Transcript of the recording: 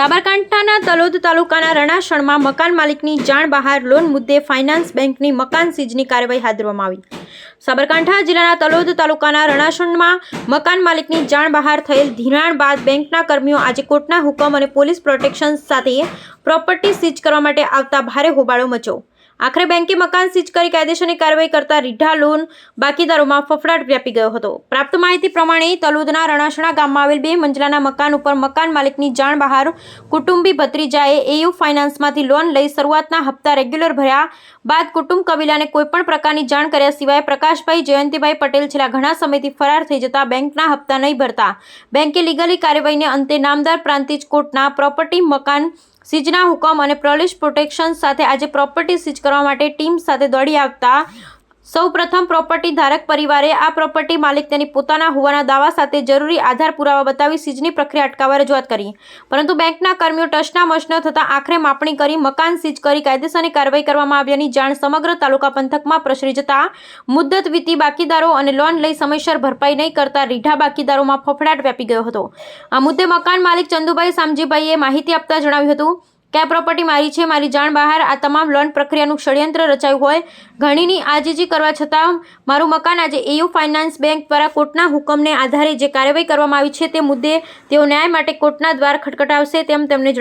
સાબરકાંઠાના તલોદ તાલુકાના રણાસણમાં મકાન માલિકની જાણ બહાર લોન મુદ્દે ફાઇનાન્સ બેંકની મકાન સીઝની કાર્યવાહી હાથ ધરવામાં આવી. સાબરકાંઠા જિલ્લાના તલોદ તાલુકાના રણાસણમાં મકાન માલિકની જાણ બહાર થયેલ ધિરાણ બાદ બેંકના કર્મીઓ આજે કોર્ટના હુકમ અને પોલીસ પ્રોટેક્શન સાથે પ્રોપર્ટી સીઝ કરવા માટે આવતા ભારે હોબાળો મચ્યો. આખરે બેંકે મકાન સીઝ કરી કાયદેસરની કાર્યવાહી કરતા રીઢા લોન બાકીદારોમાં ફફડાટ વ્યાપી ગયો હતો. પ્રાપ્ત માહિતી પ્રમાણે તલોદના રણાસણા ગામમાં આવેલ બે મંજિલાના મકાન ઉપર મકાન માલિકની જાણ બહાર કુટુંબી ભત્રીજાએ એયુ ફાઇનાન્સમાંથી લોન લઈ શરૂઆતના હપ્તા રેગ્યુલર ભર્યા બાદ કુટુંબ કબીલાને કોઈપણ પ્રકારની જાણ કર્યા સિવાય પ્રકાશભાઈ જયંતિભાઈ પટેલ છેલ્લા ઘણા સમયથી ફરાર થઈ જતા બેંકના હપ્તા નહીં ભરતા. બેંકે લીગલી કાર્યવાહીને અંતે નામદાર પ્રાંતિજ કોર્ટના પ્રોપર્ટી મકાન સીજના હુકમ અને પોલીસ પ્રોટેક્શન સાથે આજે પ્રોપર્ટી સીઝ કરવા માટે ટીમ સાથે દોડી આવતા સૌ પ્રથમ પ્રોપર્ટી ધારક પરિવારે આ પ્રોપર્ટી માલિક તેની પોતાના હોવાના દાવા સાથે જરૂરી આધાર પુરાવા બતાવી સીઝની પ્રક્રિયા અટકાવવા રજૂઆત કરી. પરંતુ બેંકના કર્મીઓ ટસના મશન થતાં આખરે માપણી કરી મકાન સીજ કરી કાયદેસરની કાર્યવાહી કરવામાં આવ્યાની જાણ સમગ્ર તાલુકા પંથકમાં પ્રસરી જતા મુદ્દત વીતી બાકીદારો અને લોન લઈ સમયસર ભરપાઈ નહીં કરતા રીઢા બાકીદારોમાં ફફડાટ વ્યાપી ગયો હતો. આ મુદ્દે મકાન માલિક ચંદુભાઈ સામજીભાઈએ માહિતી આપતા જણાવ્યું હતું કે પ્રોપર્ટી મારી છે, મારી જાણ બહાર, આ તમામ લોન પ્રક્રિયાનું ષડયંત્ર રચાયું હોય. ઘણીની આજીજી કરવા છતાં મારું મકાન આજે એયુ ફાઇનાન્સ બેંક દ્વારા કોર્ટના હુકમને આધારે જે કાર્યવાહી કરવામાં આવી છે તે મુદ્દે તેઓ ન્યાય માટે કોર્ટના દ્વાર ખટખટાવશે તેમ તેમણે